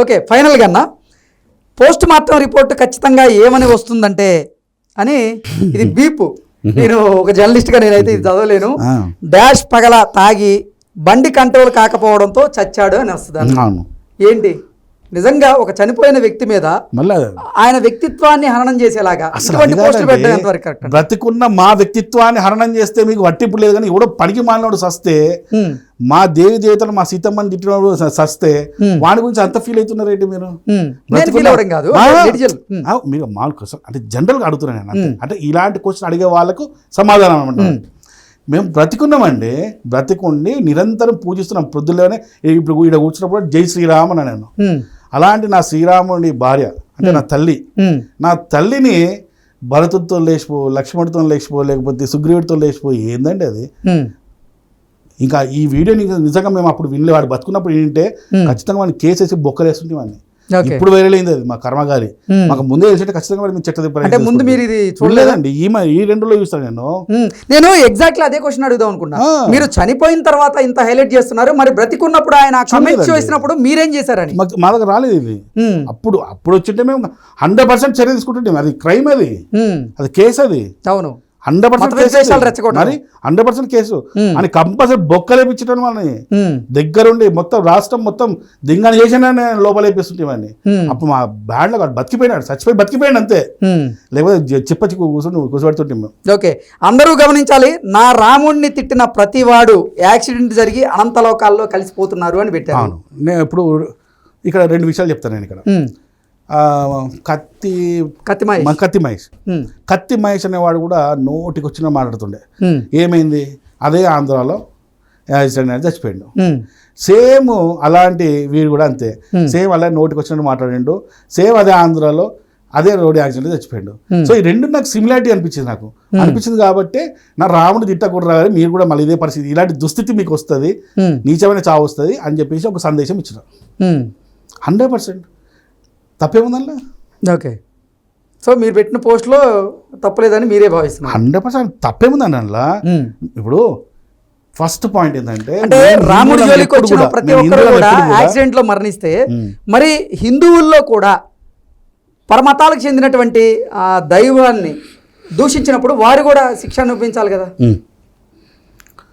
Okay ఫైనల్గా అన్న. Post mortem report ఖచ్చితంగా ఏమని వస్తుందంటే అని ఇది బీపు. నేను ఒక జర్నలిస్ట్గా నేనైతే ఇది చదవలేను. డాష్ పగల తాగి బండి కంట్రోల్ కాకపోవడంతో చచ్చాడు అని వస్తుంది ఏంటి? నిజంగా ఒక చనిపోయిన వ్యక్తి మీద మళ్ళా ఆయన వ్యక్తిత్వాన్ని హననం చేసేలాగా? బ్రతికున్న మా వ్యక్తిత్వాన్ని హరణం చేస్తే మీకు వట్టింపు లేదు కానీ ఎవడో పనికి మాలినోడు సస్తే. మా దేవి దేవతలు మా సీతమ్మని తిట్టినోడు స- సస్తే. వాడి గురించి అంత ఫీల్ అవుతున్నారు ఏంటి మీరు కాదు. మీరు మామూలు క్వశ్చన్ అంటే జనరల్గా అడుగుతున్నాను నేను. అంటే ఇలాంటి క్వశ్చన్ అడిగే వాళ్ళకు సమాధానం అనమాట. మేము బ్రతికున్నామండి. బ్రతికుండి నిరంతరం పూజిస్తున్నాం. పొద్దులోనే ఇప్పుడు ఇక్కడ కూర్చున్నప్పుడు జై శ్రీరామ్ అని నేను. అలాంటి నా శ్రీరాముడి భార్య అంటే నా తల్లి. నా తల్లిని భరతుడితో లేచిపో లక్ష్మణుడితో లేచిపో లేకపోతే సుగ్రీవుడితో లేచిపో ఏందండి అది. ఇంకా ఈ వీడియోని నిజంగా మేము అప్పుడు వినలే వాడు బతుకున్నప్పుడు ఏంటంటే ఖచ్చితంగా వాడిని కేసు వేసి బొక్కలేస్తుంటే వాడిని ఇప్పుడు వైరల్ అయింది అది మా కర్మగారి హ్మ్. మాకు ముందే తెలిసింటే ఖచ్చితంగా వాడిని చెట్ట అంటే ముందు మీరు ఇది చూడలేదా? చూడలేదండి ఈ ఈ రెండులో చూస్తాను నేను. మ్మ్. నేను ఎగ్జాక్ట్లీ అదే క్వశ్చన్ అడుగుదాం అనుకున్నా. మీరు చనిపోయిన తర్వాత ఇంత హైలైట్ చేస్తున్నారు. మరి బ్రతికున్నప్పుడు ఆయన చూడలేదండి. చేసినప్పుడు మీరేం చేశారని? మాకు మా దగ్గర రాలేదు ఇది. మ్మ్. అప్పుడు అప్పుడు వచ్చింటే మేము హండ్రెడ్ పర్సెంట్ చర్య తీసుకుంటుంటే అది క్రైమ్ అది. అది కేసు అది. అవును. హండ్రెడ్ పర్సెంట్ రెచ్చగొట్టడం. మరి హండ్రెడ్ పర్సెంట్ కేసు. అని కంపల్సరీ బొక్కలేపించడం వాళ్ళని. దగ్గరుండి మొత్తం రాష్ట్రం మొత్తం దింగని చేసిన లోపలేపిస్తుంటే. అప్పుడు మా బ్యాండ్లో బతికిపోయినాడు చచ్చిపోయి బతికిపోయాడు అంతే. లేకపోతే జ- చిప్ప చిక్కు కూర్చొని కూర్చోబెడుతుంటే ఓకే. అందరూ గమనించాలి నా రాముణ్ణి తిట్టిన ప్రతివాడు యాక్సిడెంట్ జరిగి అనంతలోకాల్లో కలిసిపోతున్నారు అని పెట్టారు. అవును. నేను ఇప్పుడు ఇక్కడ రెండు విషయాలు చెప్తాను నేను ఇక్కడ. కత్తి కత్తిమాయి మన కత్తి మహేష్. కత్తి మహేష్ అనేవాడు కూడా నోటికి వచ్చిన మాట్లాడుతుండే. ఏమైంది? అదే ఆంధ్రాలో చచ్చిపోయాడు. సేమ్ అలాంటి వీడు కూడా అంతే. సేమ్ అలా నోటికి వచ్చినట్టు మాట్లాడిండు. సేమ్ అదే ఆంధ్రాలో అదే రోడ్ యాక్సిడెంట్ చచ్చిపోయాడు. సో ఈ రెండు నాకు సిమిలారిటీ అనిపించింది నాకు. అనిపించింది కాబట్టి నా రాముడు తిట్టకూడదు కానీ మీరు కూడా మళ్ళీ ఇదే పరిస్థితి ఇలాంటి దుస్థితి మీకు వస్తుంది. నీచమైన చావు వస్తుంది అని చెప్పేసి ఒక సందేశం ఇచ్చిన. Hundred percent. తప్పేముందల్లా ఓకే సో మీరు పెట్టిన పోస్ట్లో తప్పలేదని మీరే భావిస్తున్నారు హండ్రెడ్ పర్సెంట్ తప్పేముందండి అందులో. ఇప్పుడు ఫస్ట్ పాయింట్ ఏంటంటే అంటే రాముడి జోలికి వచ్చిన ప్రతి ఒక్కరు కూడా యాక్సిడెంట్లో మరణిస్తే. మరి హిందువుల్లో కూడా పరమతాలకు చెందినటువంటి ఆ దైవాన్ని దూషించినప్పుడు వారు కూడా శిక్ష అనుభవించాలి కదా.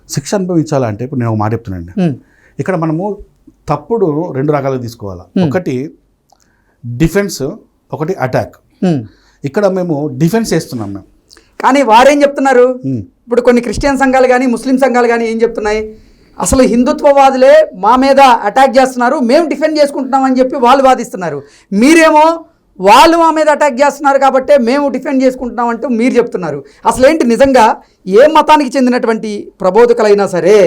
శిక్ష అనుభవించాలంటే ఇప్పుడు నేను ఒక మాట చెప్తున్నానండి మ్మ్. ఇక్కడ మనము తప్పుడు రెండు రకాలుగా తీసుకోవాలి ఒకటి డిఫెన్స్ ఒకటి అటాక్ మ్మ్. ఇక్కడ మేము డిఫెన్స్ చేస్తున్నాం మేము. కానీ వారేం చెప్తున్నారు? ఉమ్. ఇప్పుడు కొన్ని క్రిస్టియన్ సంఘాలు కానీ ముస్లిం సంఘాలు కానీ ఏం చెప్తున్నాయి? అసలు హిందుత్వవాదులే మా మీద అటాక్ చేస్తున్నారు మేము డిఫెండ్ చేసుకుంటున్నామని చెప్పి వాళ్ళు వాదిస్తున్నారు. మీరేమో వాళ్ళు మా మీద అటాక్ చేస్తున్నారు కాబట్టి మేము డిఫెండ్ చేసుకుంటున్నాం అంటూ మీరు చెప్తున్నారు. అసలు ఏంటి నిజంగా ఏ మతానికి చెందినటువంటి ప్రబోధకులైనా సరే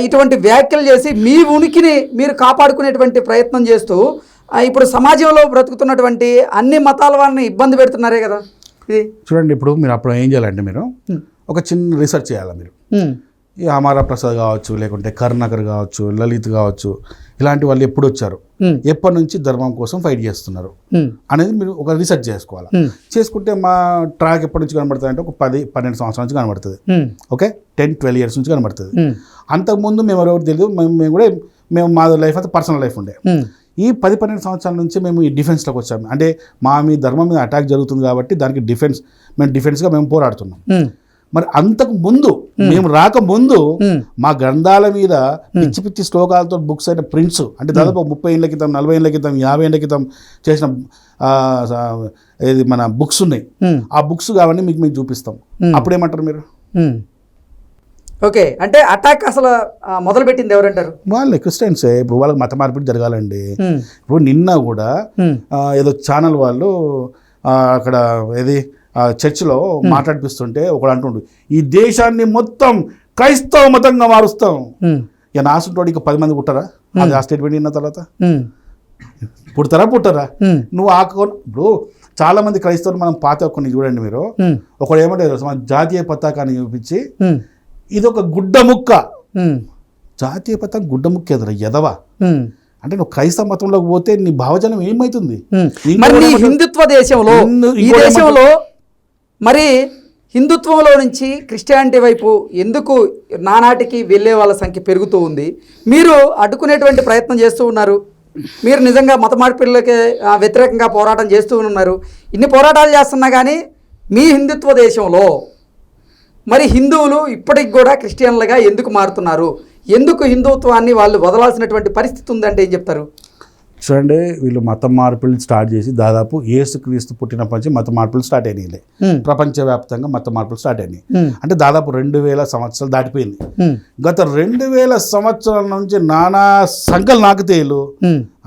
ఇటువంటి వ్యాఖ్యలు చేసి మీ ఉనికిని మీరు కాపాడుకునేటువంటి ప్రయత్నం చేస్తూ ఇప్పుడు సమాజంలో బ్రతుకుతున్నటువంటి అన్ని మతాల వారిని ఇబ్బంది పెడుతున్నారే కదా. ఇది. చూడండి ఇప్పుడు మీరు అప్పుడు ఏం చేయాలంటే మీరు ఒక చిన్న రీసెర్చ్ చేయాలి మీరు? ఈ అమారా ప్రసాద్ కావచ్చు లేకుంటే కరుణాకర్ కావచ్చు లలిత్ కావచ్చు ఇలాంటి వాళ్ళు ఎప్పుడు వచ్చారు? ఎప్పటి నుంచి ధర్మం కోసం ఫైట్ చేస్తున్నారు? అనేది మీరు ఒక రీసెర్చ్ చేసుకోవాలి. చేసుకుంటే మా ట్రాక్ ఎప్పటి నుంచి కనబడుతుంది అంటే ఒక పది పన్నెండు సంవత్సరాల నుంచి కనబడుతుంది. ఓకే? టెన్ ట్వెల్వ్ ఇయర్స్ నుంచి కనబడుతుంది. అంతకుముందు మేము ఎవరెవరు తెలియదు మేము మేము కూడా మేము మా లైఫ్ అంతా పర్సనల్ లైఫ్ ఉండే. ఈ పది పన్నెండు సంవత్సరాల నుంచి మేము ఈ డిఫెన్స్లోకి వచ్చాము అంటే మా మీ ధర్మం మీద అటాక్ జరుగుతుంది కాబట్టి దానికి డిఫెన్స్ మేము డిఫెన్స్గా మేము పోరాడుతున్నాం. ఉమ్, మరి అంతకు ముందు మేము రాక ముందు ఉమ్, మా గ్రంథాల మీద పిచ్చి పిచ్చి శ్లోకాలతో బుక్స్ అయిన ప్రింట్స్ అంటే దాదాపు ముప్పై ఏళ్ళ క్రితం నలభై ఏళ్ళ క్రితం యాభై ఏళ్ళ క్రితం చేసిన ఏది మన బుక్స్ ఉన్నాయి. ఆ బుక్స్ కావన్నీ మీకు మీకు చూపిస్తాం. Hmm. అప్పుడు ఏమంటారు మీరు. ఓకే అంటే అటాక్ అసలు ఆ, మొదలుపెట్టింది ఎవరంటారు? వాళ్ళే క్రిస్టియన్సే ఇప్పుడు వాళ్ళకి మత మార్పిడి జరగాలండి. ఇప్పుడు నిన్న కూడా ఏదో ఛానల్ వాళ్ళు అక్కడ ఏది చర్చిలో మాట్లాడిపిస్తుంటే ఒకడు అంటుండు ఈ దేశాన్ని మొత్తం క్రైస్తవ మతంగా మారుస్తాం. ఇక నాసుంటోడు ఇక పది మంది పుట్టారా? అది ఆ స్టేట్మెంట్ విన్న తర్వాత? పుడతారా పుట్టరా? నువ్వు ఆ ఇప్పుడు చాలా మంది క్రైస్తవులు మనం పాత కొన్ని చూడండి మీరు. ఒకడు ఏమంటే తెలుసా? మన జాతీయ పతాకాన్ని చూపించి ఇది ఒక గుడ్డ ముక్క. జాతీయ పతాకం గుడ్డ ముక్క ఎదురా ఎదవా అంటే నువ్వు క్రైస్తవ మతంలోకి పోతే నీ భావజనం ఏమవుతుంది మరి? హిందుత్వ దేశంలో ఈ దేశంలో మరి హిందుత్వంలో నుంచి క్రిస్టియానిటీ వైపు ఎందుకు నానాటికి వెళ్ళే వాళ్ళ సంఖ్య పెరుగుతూ ఉంది? మీరు అడ్డుకునేటువంటి ప్రయత్నం చేస్తూ ఉన్నారు. మీరు నిజంగా మత మార్పిడులకి వ్యతిరేకంగా పోరాటం చేస్తూ ఉన్నారు. ఇన్ని పోరాటాలు చేస్తున్నా కానీ మీ హిందుత్వ దేశంలో మరి హిందువులు ఇప్పటికి కూడా క్రిస్టియన్లుగా ఎందుకు మారుతున్నారు ఎందుకు హిందుత్వాన్ని వాళ్ళు వదలాల్సినటువంటి పరిస్థితి ఉందంటే ఏం చెప్తారు చూడండి వీళ్ళు మత మార్పులు స్టార్ట్ చేసి దాదాపు ఏసుక్రీస్తు పుట్టినప్పటి నుంచి మత మార్పులు స్టార్ట్ అయినాయి. ప్రపంచవ్యాప్తంగా మత మార్పులు స్టార్ట్ అయినాయి. అంటే దాదాపు రెండు వేల సంవత్సరాలు దాటిపోయింది. గత రెండు వేల సంవత్సరాల నుంచి నానా సంఖ్యలు నాకుతేలు.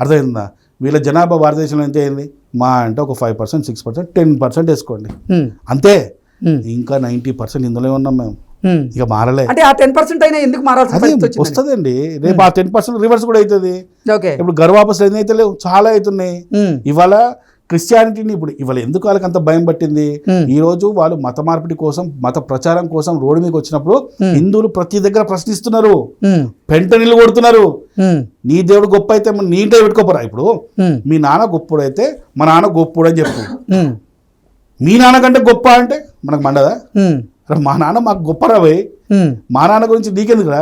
అర్థమైందా వీళ్ళ జనాభా భారతదేశంలో ఎంత అయింది మా అంటే ఒక five percent six percent ten percent వేసుకోండి. అంతే. ఇంకా నైంటీ పర్సెంట్ ఇందులో ఉన్నాం మేము. ఇక మారలే అంటే ఆ టెన్ పర్సెంట్ అయినా ఎందుకు వచ్చింది వస్తుందండి రేపు ఆ టెన్ పర్సెంట్ రివర్స్ కూడా అవుతుంది ఓకే ఇప్పుడు గర్వాపసులు ఎన్ని అయితే లేవు చాలా అవుతున్నాయి. ఇవాళ క్రిస్టియానిటీని ఇప్పుడు ఇవాళ ఎందుకు వాళ్ళకి అంత భయం పట్టింది. ఈ రోజు వాళ్ళు మత మార్పిడి కోసం మత ప్రచారం కోసం రోడ్డు మీదకి వచ్చినప్పుడు. హిందువులు ప్రతి దగ్గర ప్రశ్నిస్తున్నారు. పెంట నీళ్ళు కొడుతున్నారు. నీ దేవుడు గొప్ప అయితే నీ ఇంటే పెట్టుకోపోరా ఇప్పుడు. మీ నాన్న గొప్పడు అయితే మా నాన్న గొప్పడు అని చెప్పు. మీ నాన్న కంటే గొప్ప అంటే మనకు మండదా మా నాన్న మాకు గొప్పరా పోయి హ్మ్. మా నాన్న గురించి నీకెందుకు రా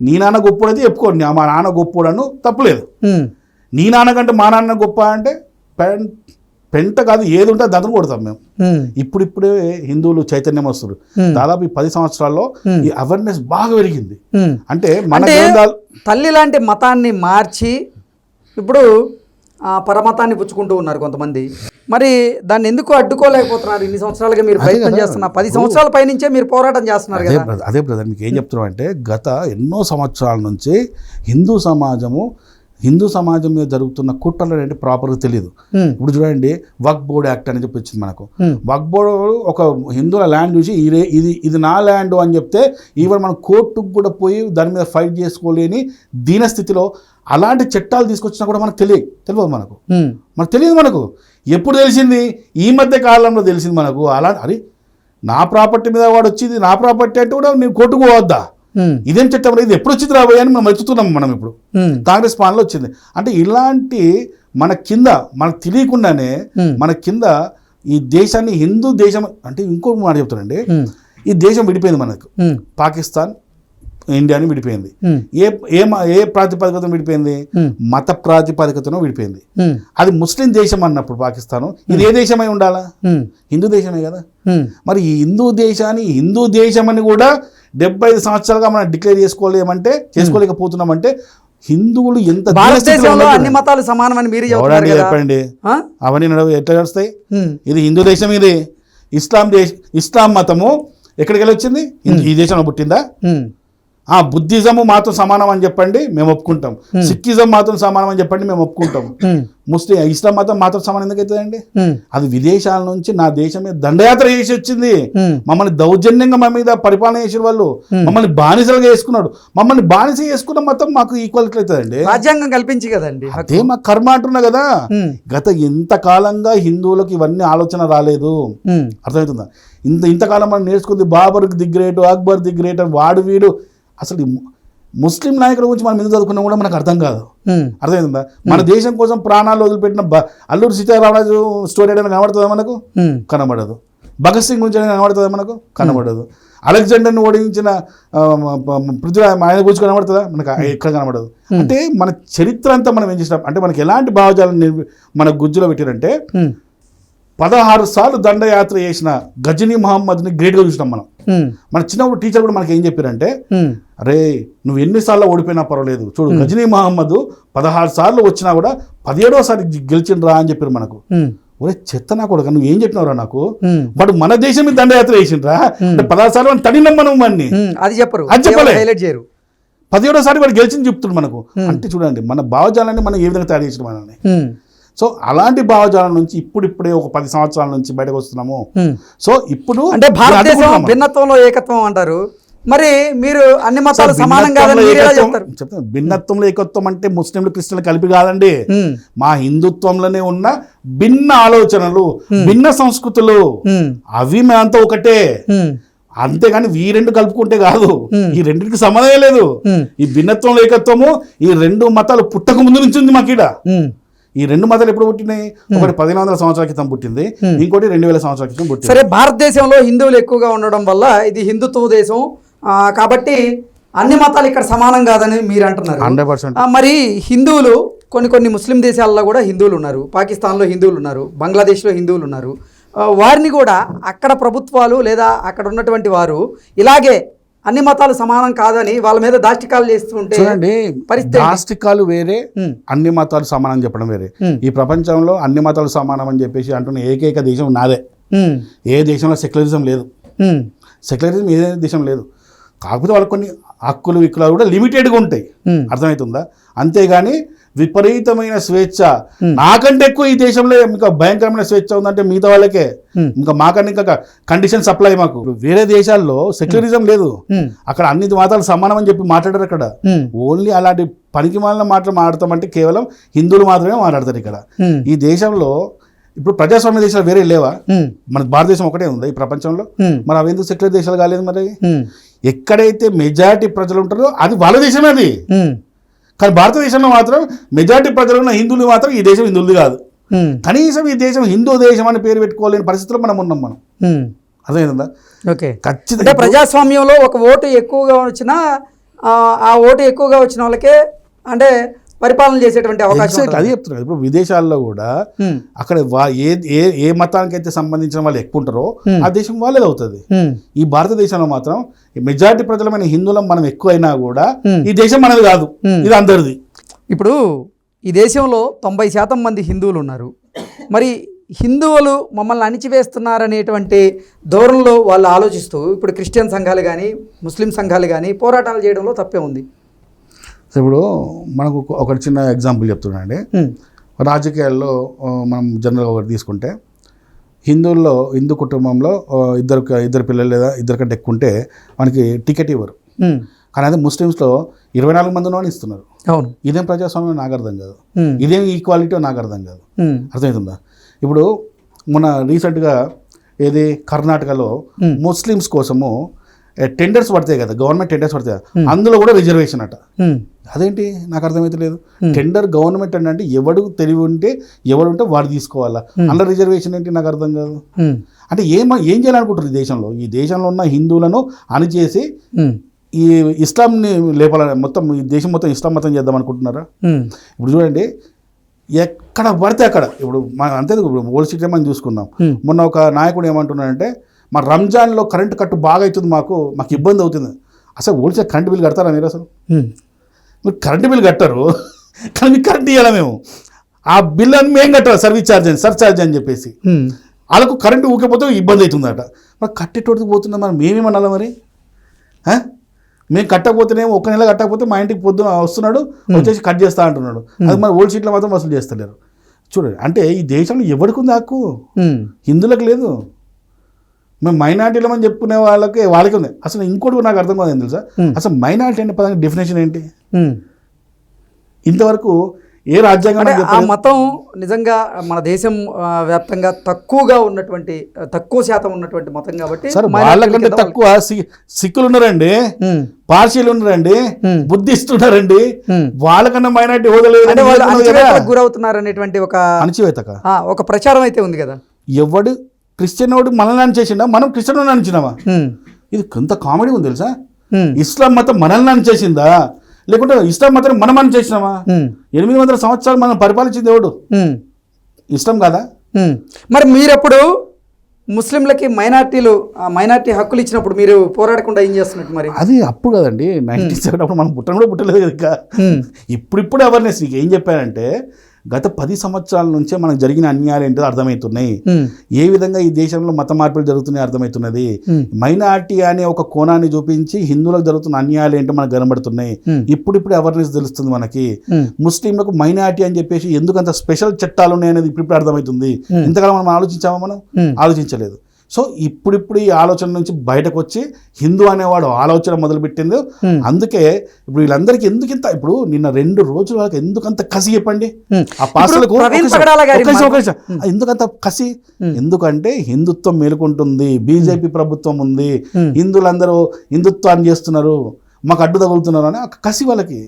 నీ నాన్న గొప్పడు అయితే చెప్పుకోండి మా నాన్న గొప్పడను తప్పులేదు. నీ నాన్న కంటే మా నాన్న గొప్ప అంటే పెంట కాదు ఏది ఉంటే దాన్ని కొడతాం మేము. ఇప్పుడిప్పుడే హిందువులు చైతన్యం వస్తారు. దాదాపు ఈ పది సంవత్సరాల్లో. ఈ అవేర్నెస్ బాగా పెరిగింది. అంటే మన తల్లి లాంటి మతాన్ని మార్చి ఇప్పుడు పరమతాన్ని పుచ్చుకుంటూ ఉన్నారు కొంతమంది మరి దాన్ని ఎందుకు అడ్డుకోలేకపోతున్నారు? ఇన్ని సంవత్సరాలుగా మీరు ప్రయత్నం. చేస్తున్నారు పది సంవత్సరాల పైనుంచే మీరు పోరాటం చేస్తున్నారు అదే కదా. బ్రదర్ అదే బ్రదర్ మీకు ఏం చెప్తున్నాం అంటే గత ఎన్నో సంవత్సరాల నుంచి హిందూ సమాజము హిందూ సమాజం మీద జరుగుతున్న కుట్రలు ఏంటి ప్రాపర్గా తెలియదు. ఇప్పుడు చూడండి వక్ బోర్డ్ యాక్ట్ అని చెప్పి వచ్చింది మనకు. వక్ బోర్డు ఒక హిందువుల ల్యాండ్ చూసి ఇదే ఇది ఇది నా ల్యాండ్ అని చెప్తే ఈవెన్ మనం కోర్టుకు కూడా పోయి దాని మీద ఫైట్ చేసుకోలేని దీనస్థితిలో అలాంటి చట్టాలు తీసుకొచ్చినా కూడా మనకు తెలియదు తెలియదు మనకు. మనకు తెలియదు మనకు ఎప్పుడు తెలిసింది ఈ మధ్య కాలంలో తెలిసింది మనకు అలా అరే నా ప్రాపర్టీ మీద వాడు వచ్చింది నా ప్రాపర్టీ అంటే కూడా నేను కోర్టుకు పోవద్దా. ఇదేం చట్టం? ఇది ఎప్పుడు వచ్చింది రాబోయే అని మనం వెతుకుతున్నాం మనం ఇప్పుడు. కాంగ్రెస్ పాలనలో వచ్చింది అంటే ఇలాంటి మన కింద మనకు తెలియకుండానే. మన కింద ఈ దేశాన్ని హిందూ దేశం అంటే ఇంకో మాట చెప్తానండి. ఈ దేశం విడిపోయింది మనకు. పాకిస్తాన్ ఇండియాని విడిపోయింది. ఏ ఏ ఏ ప్రాతిపదికతను విడిపోయింది. మత ప్రాతిపదికతను విడిపోయింది. అది ముస్లిం దేశం అన్నప్పుడు పాకిస్తాను ఇది ఏ దేశమై ఉండాలా. హిందూ దేశమే కదా. మరి ఈ హిందూ దేశాన్ని హిందూ దేశం అని కూడా డెబ్బై ఐదు సంవత్సరాలుగా మనం డిక్లేర్ చేసుకోలేమంటే చేసుకోలేకపోతున్నామంటే హిందువులు ఎంత భారతదేశంలో అన్ని మతాలు సమానమని మీరు చెప్పండి? అవన్నీ నడవ ఎట్లా నడుస్తాయి. ఇది హిందూ దేశం ఇది ఇస్లాం దేశ ఇస్లాం మతము ఎక్కడికి వెళ్ళి వచ్చింది ఈ- దేశంలో పుట్టిందా. ఆ బుద్ధిజము మాతో సమానం అని చెప్పండి మేము ఒప్పుకుంటాం. సిక్కిజం మాతో సమానం అని చెప్పండి మేము ఒప్పుకుంటాం. ముస్లిం ఇస్లాం మతం మాతో సమానం ఎందుకు అవుతుందండి. అది విదేశాల నుంచి నా దేశం మీద దండయాత్ర చేసి వచ్చింది. మమ్మల్ని దౌర్జన్యంగా మా మీద పరిపాలన చేసిన వాళ్ళు మమ్మల్ని బానిసలుగా వేసుకున్నాడు మమ్మల్ని బానిస చేసుకున్న మతం మాకు ఈక్వల్ అవుతుందండి. రాజ్యాంగం కల్పించి కదండి అదే మా కర్మ అంటున్నా కదా. గత ఎంత కాలంగా హిందువులకు ఇవన్నీ ఆలోచన రాలేదు. అర్థమవుతుందా? ఇంత ఇంతకాలం మనం నేర్చుకుంది బాబర్కి the great Akbar the great వాడు వీడు అసలు ముస్లిం నాయకుల గురించి మనం ఎందుకు చదువుకున్నా కూడా మనకు అర్థం కాదు. అర్థమైందా? మన దేశం కోసం ప్రాణాలు వదిలిపెట్టిన బ- అల్లూరి సీతారామరాజు స్టోరీ ఏదైనా కనబడుతుందా మనకు. కనబడదు. భగత్ సింగ్ గురించి ఏదైనా కనబడుతుందా మనకు? కనబడదు. అలెగ్జాండర్ని ఓడించిన పృథ్వీ ఆయన గురించి కనబడుతుందా? మనకు ఎక్కడ కనబడదు. అంటే మన చరిత్ర అంతా మనం ఏం చేసినాం అంటే మనకి ఎలాంటి భావజాలను మన గుజ్జులో పెట్టారంటే. పదహారు సార్లు దండయాత్ర చేసిన గజనీ మహమ్మద్ని గ్రేట్గా చూసినాం మనం. మన చిన్నప్పుడు టీచర్ కూడా మనకి ఏం చెప్పారంటే. అరే నువ్వు ఎన్నిసార్లు ఓడిపోయినా పర్వాలేదు చూడు గజనీ మహమ్మద్ పదహారు సార్లు వచ్చినా కూడా పదిహేడోసారి గెలిచిండ్రా అని చెప్పారు మనకు. ఒరే చెత్త నా కొడుకు నువ్వు ఏం చెప్పినవరా నాకు. వాడు మన దేశం మీద దండయాత్ర చేసిండ్రా అంటే పదహారు సార్లు వాడిని తడినాం మనం వాడిని. అది చెప్పరు అది చెప్పలే. హైలైట్ చేయరు పదిహేడోసారి వాడు గెలిచింది చెప్తున్నాడు మనకు అంటే చూడండి మన భావజాలాన్ని మనం ఏ విధంగా తయారు చేసిన మనల్ని. సో అలాంటి భావజాలం నుంచి ఇప్పుడిప్పుడే ఒక పది సంవత్సరాల నుంచి బయటకు వస్తున్నాము. సో ఇప్పుడు అంటే భారతదేశం. భిన్నత్వంలో ఏకత్వం అంటారు మరి మీరు అన్ని మతాలు సమానం కాదని భిన్నత్వంలో మీరు ఎలా ఏకత్వం- చెప్తారు చెప్తాను భిన్నత్వంలో ఏకత్వం అంటే ముస్లింలు క్రిస్టియన్లు కలిపి కాదండి. మా హిందుత్వంలోనే ఉన్న భిన్న ఆలోచనలు భిన్న సంస్కృతులు. అవి మేమంతా ఒకటే. అంతేగాని ఈ రెండు కలుపుకుంటే కాదు. ఈ రెండింటికి సంబంధమే లేదు. ఈ భిన్నత్వం ఏకత్వము ఈ రెండు మతాలు పుట్టక ముందు నుంచి ఉంది మాకీడ. ఈ రెండు మతాలు ఎప్పుడు పుట్టినాయి? ఒకటి పదిహేను వందల సంవత్సరాల క్రితం పుట్టింది ఇంకోటి రెండు వేల సంవత్సరాల క్రితం పుట్టింది. సరే భారతదేశంలో హిందువులు ఎక్కువగా ఉండడం వల్ల ఇది హిందుత్వ దేశం. కాబట్టి అన్ని మతాలు ఇక్కడ సమానం కాదని మీరు అంటున్నారు. Hundred percent. మరి హిందువులు కొన్ని కొన్ని ముస్లిం దేశాల్లో కూడా హిందువులు ఉన్నారు. పాకిస్తాన్లో హిందువులు ఉన్నారు. బంగ్లాదేశ్లో హిందువులు ఉన్నారు. వారిని కూడా అక్కడ ప్రభుత్వాలు లేదా అక్కడ ఉన్నటువంటి వారు ఇలాగే అన్ని మతాలు సమానం కాదని వాళ్ళ మీద దాష్టికాలు చేస్తూ ఉంటే చూడండి? నాస్తికాలు వేరే అన్ని మతాలు సమానం చెప్పడం వేరే. ఈ ప్రపంచంలో అన్ని మతాలు సమానం అని చెప్పేసి అంటున్న ఏకైక దేశం నాదే. ఏ దేశంలో సెక్యులరిజం లేదు. సెక్యులరిజం ఏ దేశం లేదు. కాకపోతే వాళ్ళకి కొన్ని హక్కులు విక్కులు కూడా లిమిటెడ్గా ఉంటాయి. అర్థమవుతుందా? అంతేగాని విపరీతమైన స్వేచ్ఛ. నాకంటే ఎక్కువ ఈ దేశంలో ఇంకా భయంకరమైన స్వేచ్ఛ ఉందంటే మిగతా వాళ్ళకే. ఇంకా మాకన్నా ఇంకా కండిషన్ సప్లై మాకు. వేరే దేశాల్లో సెక్యులరిజం లేదు. అక్కడ అన్ని మతాలు సమానం అని చెప్పి మాట్లాడారు అక్కడ. ఓన్లీ అలాంటి పనికి మాలిన మాటలు మాట్లాడతామంటే కేవలం హిందువులు మాత్రమే మాట్లాడతారు ఇక్కడ. ఈ దేశంలో ఇప్పుడు ప్రజాస్వామ్య దేశాలు వేరే లేవా? మన భారతదేశం ఒకటే ఉందా ఈ ప్రపంచంలో. మరి అవి ఎందుకు సెక్యులర్ దేశాలు కాలేదు మరి? ఎక్కడైతే మెజారిటీ ప్రజలు ఉంటారో అది వాళ్ళ దేశమే అది. కానీ భారతదేశంలో మాత్రం మెజారిటీ ప్రజలు ఉన్న హిందువులు మాత్రం ఈ దేశం హిందువులది కాదు. కనీసం ఈ దేశం హిందూ దేశం అని పేరు పెట్టుకోలేని పరిస్థితిలో మనం ఉన్నాం మనం. అర్థమైందా? ఓకే. ఖచ్చితంగా ప్రజాస్వామ్యంలో ఒక ఓటు ఎక్కువగా వచ్చినా ఆ ఓటు ఎక్కువగా వచ్చిన వాళ్ళకే అంటే పరిపాలన చేసేటువంటి అవకాశం అది. చెప్తున్నారు ఇప్పుడు విదేశాల్లో కూడా అక్కడ ఏ ఏ ఏ మతానికి అయితే సంబంధించిన వాళ్ళు ఎక్కువ ఉంటారో. ఆ దేశం వాళ్ళేది అవుతుంది ఈ భారతదేశంలో మాత్రం మెజారిటీ ప్రజలమైన హిందువులం మనం ఎక్కువైనా కూడా. ఈ దేశం మనది కాదు. ఇది అందరిది ఇప్పుడు ఈ దేశంలో తొంభై శాతం మంది హిందువులు ఉన్నారు మరి హిందువులు మమ్మల్ని అణిచివేస్తున్నారనేటువంటి ధోరణిలో వాళ్ళు ఆలోచిస్తూ ఇప్పుడు క్రిస్టియన్ సంఘాలు కానీ ముస్లిం సంఘాలు కానీ పోరాటాలు చేయడంలో తప్పే ఉంది సో ఇప్పుడు మనకు ఒక- చిన్న ఎగ్జాంపుల్ చెప్తున్నానండి. ఉమ్, రాజకీయాల్లో మనం జనరల్గా ఒకటి తీసుకుంటే హిందువుల్లో హిందూ కుటుంబంలో ఇద్దరు ఇద్దరు పిల్లలు లేదా ఇద్దరు కంటే ఎక్కువ ఉంటే మనకి టికెట్ ఇవ్వరు. కానీ అదే ముస్లిమ్స్లో ఇరవై నాలుగు మంది ఉన్నవాడిని ఇస్తున్నారు. అవును. ఇదేం ప్రజాస్వామ్యం? నాకు అర్థం కాదు. ఇదేం ఈక్వాలిటీ నాకు అర్థం కాదు. అర్థమవుతుందా? ఇప్పుడు మొన్న రీసెంట్గా ఏది కర్ణాటకలో. ముస్లిమ్స్ కోసము టెండర్స్ పడతాయి కదా గవర్నమెంట్ టెండర్స్ పడతాయి అందులో కూడా రిజర్వేషన్ అట. అదేంటి? నాకు అర్థమైతే లేదు Hmm. టెండర్ గవర్నమెంట్ అంటే ఎవడు తెలివి ఉంటే ఎవడు ఉంటే వాడు తీసుకోవాలా? అందులో రిజర్వేషన్ ఏంటి? నాకు అర్థం కాదు. అంటే ఏం ఏం చేయాలనుకుంటారు ఈ దేశంలో? ఈ దేశంలో ఉన్న హిందువులను అణిచేసి ఈ ఇస్లాంని లేపాలని మొత్తం ఈ దేశం మొత్తం ఇస్లాం మతం చేద్దాం అనుకుంటున్నారా? ఇప్పుడు చూడండి ఎక్కడ పడితే అక్కడ ఇప్పుడు మన అంతే ఇప్పుడు ఓల్డ్ సిటీ మనం చూసుకుందాం. మొన్న ఒక నాయకుడు ఏమంటున్నాడంటే మా రంజాన్లో కరెంట్ కట్టు బాగా అవుతుంది మాకు మాకు ఇబ్బంది అవుతుంది. అసలు ఓల్డ్ సిటీ కరెంట్ బిల్ కడతారా మీరు అసలు? మీరు కరెంట్ బిల్ కట్టరు. కానీ మీకు కరెంట్ ఇవ్వాలి మేము? ఆ బిల్ అని మేము కట్టాలి సర్వీస్ ఛార్జ్ అని సర్ ఛార్జ్ అని చెప్పేసి. వాళ్ళకు కరెంటు ఊకపోతే ఇబ్బంది అవుతుందట. మరి కట్టేటోడికి పోతున్నాం మరి మేమేమనాలి మరి? మేము కట్టకపోతేనేమో ఒక నెల కట్టకపోతే మా ఇంటికి పొద్దున వస్తున్నాడు వచ్చేసి కట్ చేస్తా అంటున్నాడు. అది మరి ఓల్డ్ సీట్లో మాత్రం వసూలు చేస్తలేరు. చూడండి అంటే ఈ దేశంలో ఎవరికి ఉంది హక్కు? హిందువులకు లేదు. మేము మైనార్టీలమని చెప్పుకునే వాళ్ళకి వాళ్ళకి ఉంది అసలు ఇంకోటి నాకు అర్థం కాదు తెలుసా. అసలు మైనార్టీ అంటే పదానికి డెఫినేషన్ ఏంటి. ఇంతవరకు ఏ రాజ్యాంగం ఆ. మతం నిజంగా మన దేశం వ్యాప్తంగా తక్కువగా ఉన్నటువంటి తక్కువ శాతం ఉన్నటువంటి మతం కాబట్టి వాళ్ళకంటే తక్కువ సిక్కులు ఉన్నారండి పార్షియలు ఉన్నారండి. బుద్ధిస్తున్నారండి ఉమ్. వాళ్ళకన్నా మైనార్టీ హోదలేదు గురవుతున్నారు అనేటువంటి ఒక అణచివేతక ఆ, ఒక ప్రచారం అయితే ఉంది కదా ఎవడు క్రిస్టియన్ వాడు మనల్ని అనిచేసిండా మనం క్రిస్టియన్ అనిచినామా ఉమ్, ఇది కొంత కామెడీ ఉంది తెలుసా? ఇస్లాం మతం మనల్ని అనిచేసిందా లేకుంటే ఇస్లాం మతం మనం అనిచేసినామా ఉమ్, ఎనిమిది వందల సంవత్సరాలు మనం పరిపాలించింది ఎవడు? ఇస్లాం కాదా. మరి మీరప్పుడు ముస్లింలకి మైనార్టీలు ఆ మైనార్టీ హక్కులు ఇచ్చినప్పుడు మీరు పోరాడకుండా ఏం చేస్తున్నట్టు మరి? అది అప్పుడు కదండి. నైన్టీ సెవెన్ అప్పుడు మనం పుట్టడం కూడా పుట్టలేదు కదా ఇప్పుడిప్పుడు అవేర్నెస్. నీకు ఏం చెప్పారంటే గత పది సంవత్సరాల నుంచే మనకు జరిగిన అన్యాయాలు ఏంటో అర్థమవుతున్నాయి. ఏ విధంగా ఈ దేశంలో మత మార్పులు జరుగుతున్నాయి అర్థమవుతున్నది. మైనార్టీ అనే ఒక కోణాన్ని చూపించి హిందువులకు జరుగుతున్న అన్యాయాలు ఏంటో మనకు కనబడుతున్నాయి. ఇప్పుడిప్పుడు అవేర్నెస్ తెలుస్తుంది మనకి. ముస్లింలకు మైనార్టీ అని చెప్పేసి ఎందుకు అంత స్పెషల్ చట్టాలు ఉన్నాయి అనేది ఇప్పుడు అర్థమవుతుంది. ఇంతకాలం మనం ఆలోచించామా మనం? ఆలోచించలేదు. సో ఇప్పుడిప్పుడు ఈ ఆలోచన నుంచి బయటకు వచ్చి హిందూ అనేవాడు ఆలోచన మొదలుపెట్టింది అందుకే ఇప్పుడు వీళ్ళందరికీ ఎందుకు ఇంత ఇప్పుడు నిన్న రెండు రోజుల వాళ్ళకి ఎందుకు అంత కసి చెప్పండి. ఆ. ఆ, ఎందుకంత కసి. ఎందుకంటే హిందుత్వం మేలుకుంటుంది బీజేపీ ప్రభుత్వం ఉంది హిందువులందరూ హిందుత్వాన్ని చేస్తున్నారు మాకు అడ్డు తగులుతున్నారు అని ఒక కసి వాళ్ళకి.